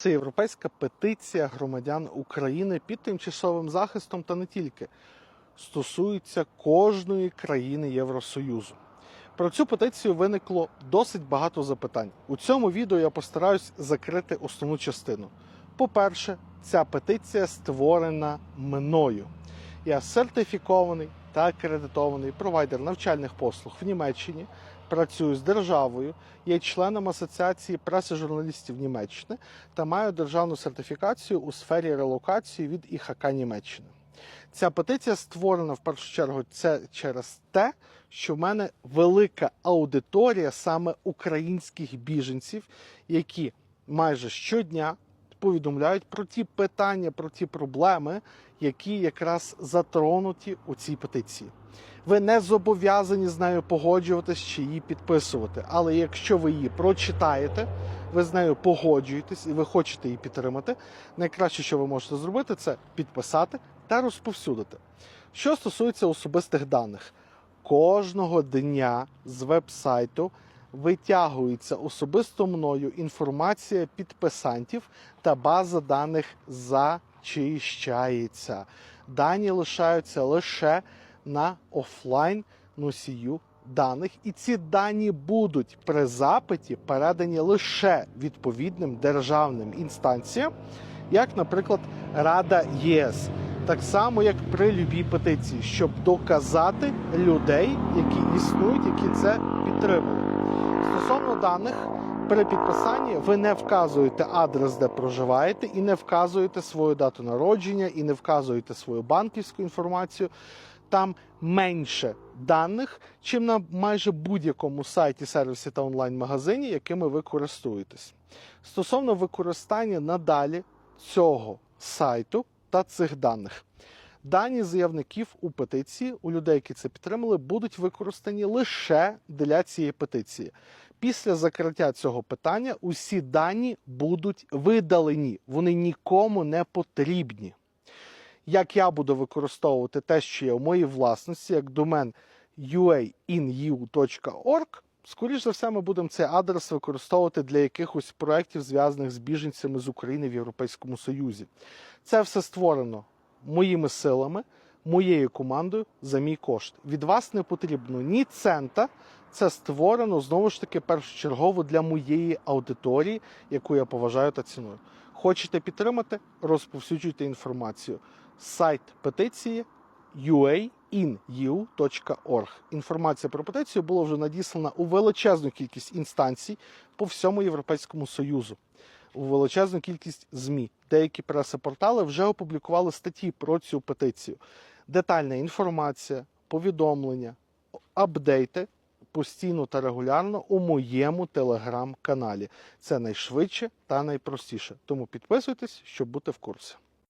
Це європейська петиція громадян України під тимчасовим захистом та не тільки стосується кожної країни Євросоюзу. Про цю петицію виникло досить багато запитань. У цьому відео я постараюсь закрити основну частину. По-перше, ця петиція створена мною. Я сертифікований та акредитований провайдер навчальних послуг в Німеччині. Працюю з державою, є членом Асоціації преси журналістів Німеччини та маю державну сертифікацію у сфері релокації від ІХК Німеччини. Ця петиція створена в першу чергу це через те, що в мене велика аудиторія саме українських біженців, які майже щодня повідомляють про ті питання, про ті проблеми, які якраз затронуті у цій петиції. Ви не зобов'язані з нею погоджуватись чи її підписувати. Але якщо ви її прочитаєте, ви з нею погоджуєтесь і ви хочете її підтримати, найкраще, що ви можете зробити, це підписати та розповсюдити. Що стосується особистих даних, кожного дня з веб-сайту витягується особисто мною інформація підписантів та база даних зачищається. Дані лишаються лише на офлайн носію даних, і ці дані будуть при запиті передані лише відповідним державним інстанціям, як, наприклад, Рада ЄС. Так само, як при любій петиції, щоб доказати людей, які існують, які це підтримують. Даних, при підписанні ви не вказуєте адрес, де проживаєте, і не вказуєте свою дату народження, і не вказуєте свою банківську інформацію. Там менше даних, чим на майже будь-якому сайті, сервісі та онлайн-магазині, якими ви користуєтесь. Стосовно використання надалі цього сайту та цих даних. Дані заявників у петиції, у людей, які це підтримали, будуть використані лише для цієї петиції. Після закриття цього питання усі дані будуть видалені, вони нікому не потрібні. Як я буду використовувати те, що є в моїй власності, як домен uainu.org, скоріш за все, ми будемо цей адрес використовувати для якихось проєктів, зв'язаних з біженцями з України в Європейському Союзі. Це все створено моїми силами, моєю командою за мій кошт. Від вас не потрібно ні цента. Це створено знову ж таки першочергово для моєї аудиторії, яку я поважаю та ціную. Хочете підтримати? Розповсюджуйте інформацію. Сайт петиції uainu.org. Інформація про петицію була вже надіслана у величезну кількість інстанцій по всьому Європейському Союзу, у величезну кількість ЗМІ. Деякі преси-портали вже опублікували статті про цю петицію. Детальна інформація, повідомлення, апдейти постійно та регулярно у моєму телеграм-каналі. Це найшвидше та найпростіше. Тому підписуйтесь, щоб бути в курсі.